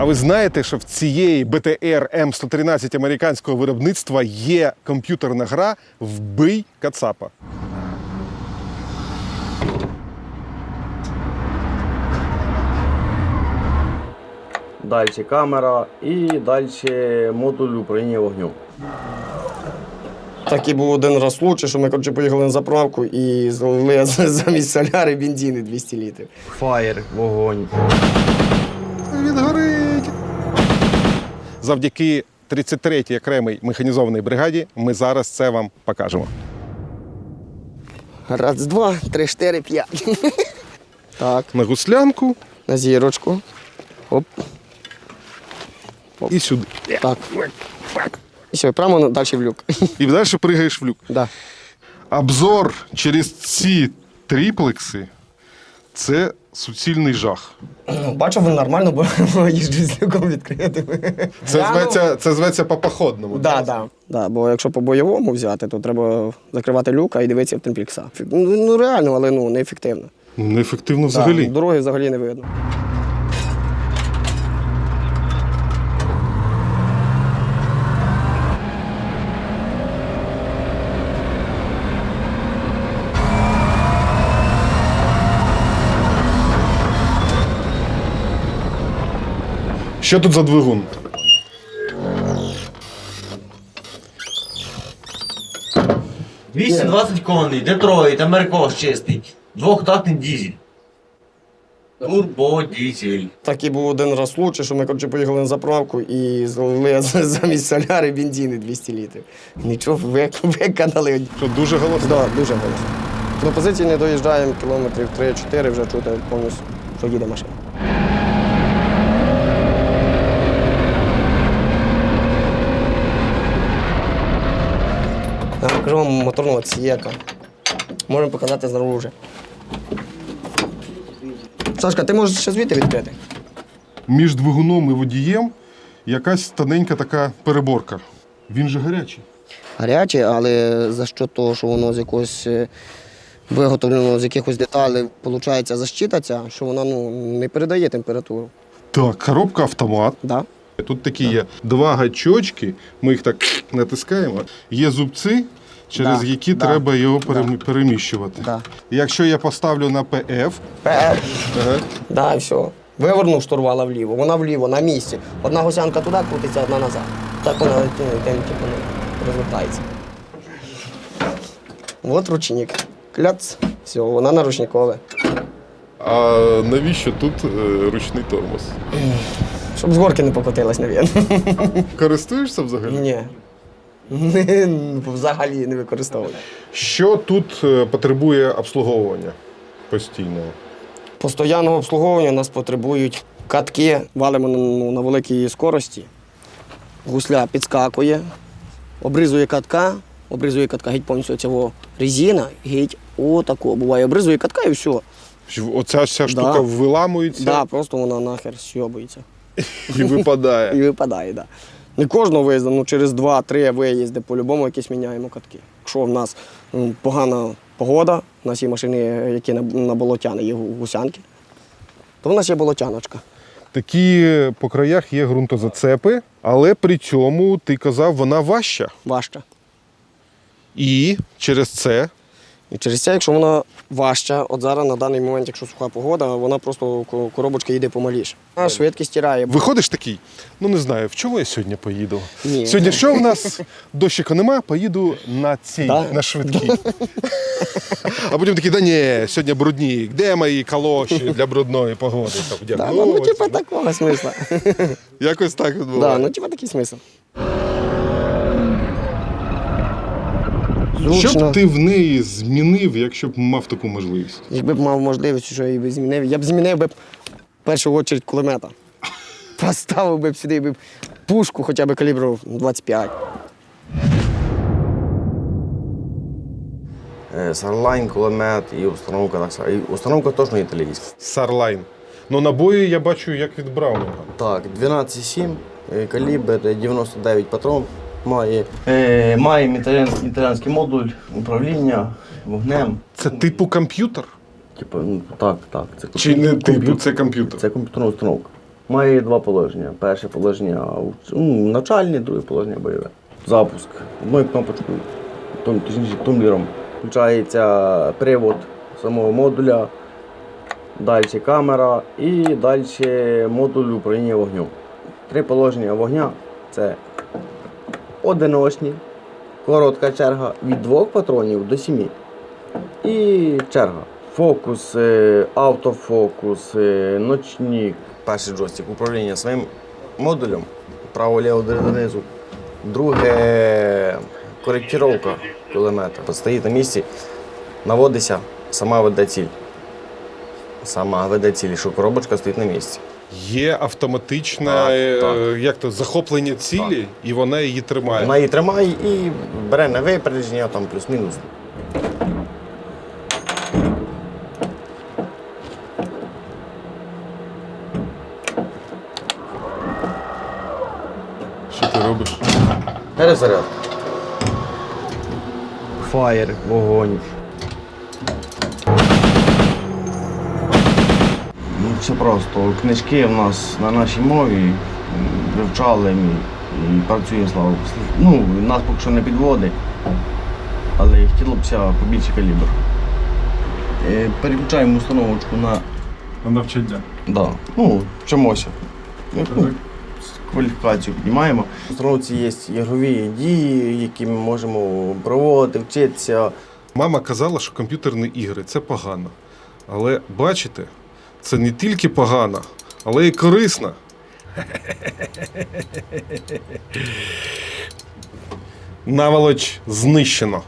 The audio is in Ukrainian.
А ви знаєте, що в цієї БТР М113 американського виробництва є комп'ютерна гра Вбий Кацапа. Далі камера і далі модуль управління вогню. Такий був один раз случай, що ми коротше, поїхали на заправку і злили замість соляри бензини 200 літрів. Фаєр, вогонь. Він горить. Завдяки 33-й окремій механізованій бригаді ми зараз це вам покажемо. Раз, два, три, чотири, п'ять. Так, На гуслянку на зірочку. Оп, і сюди. так. І все, прямо далі в люк. І далі пригаєш в люк. Да. Обзор через ці триплекси це суцільний жах. Ну, Бачу, він нормально, бо їжджу з люком відкритим. Це Глянув. зветься, це зветься по походному. Да, да. Да, бо якщо по бойовому взяти, то треба закривати люка і дивитися в темпікса. Ну, ну реально, але ну неефективно. Неефективно взагалі. Да, взагалі. дороги взагалі не видно. Що тут за двигун? – 220 коней, Детройт, Америкос чистий, двохтактний дізель. Турбодізель. Такий був один раз случай, що ми коротше, поїхали на заправку і злили замість соляри бензини 200 літрів. Нічого, вик- виконали. Що дуже голосно. Да, дуже голосно. До позиції не доїжджаємо кілометрів 3-4, вже чути повністю, що їде машина. Покажу вам моторного цієка. Можемо показати знаружи. Сашка, ти можеш ще звідти відкрити? Між двигуном і водієм якась тоненька така переборка. Він же гарячий. гаряче, але за що того, що воно з якогось е, виготовлено з якихось деталей, виходить, защитаться, що воно ну, не передає температуру. Так, коробка автомат. Да? Тут такі є два гачочки, ми їх так натискаємо. Є зубці, через Да, які да, треба його перем- переміщувати. Да. Якщо я поставлю на ПФ, Пе- ага, Да, і все. Вивернув штурвала вліво, вона вліво, на місці. Одна гусянка туди крутиться, одна назад. Так вона тим, типу, ну, розвертається. От ручник. Кляц. Все, вона на ручникове. а навіщо тут е, ручний тормоз? Щоб з горки не покотилась, навіть. Користуєшся взагалі? Ні. Не, Взагалі не використовую. Що тут е, потребує обслуговування постійного? Постоянного обслуговування нас потребують катки, валимо ну, на великій скорості. Гусля підскакує, обризує катка, обризує катка, геть повністю цього резина, геть отако. Буває, обризує катка і все. Оця вся штука виламується Да, просто вона нахер сьобується. і випадає. І випадає, да. Не кожного виїзду, ну через 2-3 виїзди по-любому якісь міняємо катки. Якщо в нас погана погода, у нас є машини, які на, болотяни, є гу- гусянки, то в нас є болотяночка. Такі по краях є ґрунтозацепи, але при цьому ти казав, вона важча. Важча. І через це І через це, якщо вона важча, от зараз на даний момент, якщо суха погода, вона просто коробочка їде помаліше. А швидкість тіряє. виходиш такий, ну не знаю, в чому я сьогодні поїду. Ні. Сьогодні що в нас? Дощика нема, поїду на цій, Да. на швидкій. А потім такий, да ні, сьогодні брудні, де мої калоші для брудної погоди? Там, Да, ну, ну, типа такого смисла. Якось так да, ну, типа такий смисл. Що б ти в неї змінив, якщо б мав таку можливість? Якби б мав можливість, що я б змінив, я б змінив би в першу чергу кулемета. Поставив би б сюди би пушку хоча б калібру 25. Е, Сарлайн, кулемет і установка так само. І установка точно італійська. Сарлайн. Ну набої я бачу, як від Браунінга. Так, 12,7, е, калібр е, 99 патрон має. Е, має італійський модуль управління вогнем. Це типу комп'ютер? Типу, ну так, так. Це Чи не типу, це комп'ютер? Це комп'ютерна установка. Має два положення. Перше положення ну, навчальне, друге положення бойове. Запуск. Одною кнопочкою, точніше тумблером. Включається привод самого модуля, далі камера і далі модуль управління вогнем. Три положення вогня це одиночні, коротка черга від двох патронів до сімі. І черга. Фокус, е, автофокус, е, ночник. Перший джойстик управління своїм модулем. Право-ліво донизу. Друге коректировка кулемета. Стоїть на місці, наводиться, сама веде ціль. Сама веде ціль, що коробочка стоїть на місці. Є автоматичне Так, е, так. Як то, захоплення цілі, і вона її тримає. Вона її тримає і бере на випередження, там плюс-мінус. Що ти робиш? Перезаряд. Фаєр, вогонь. Все просто. Книжки в нас на нашій мові вивчали і працює слава. Ну, нас поки що не підводить, але хотілося б побільше калібр. Е, Переключаємо установочку на Навчання. Да. Ну, вчимося. Ну, кваліфікацію піднімаємо. В установці є ігрові дії, які ми можемо проводити, вчитися. Мама казала, що комп'ютерні ігри це погано. Але бачите, це не тільки погано, але й корисно. Наволоч знищено.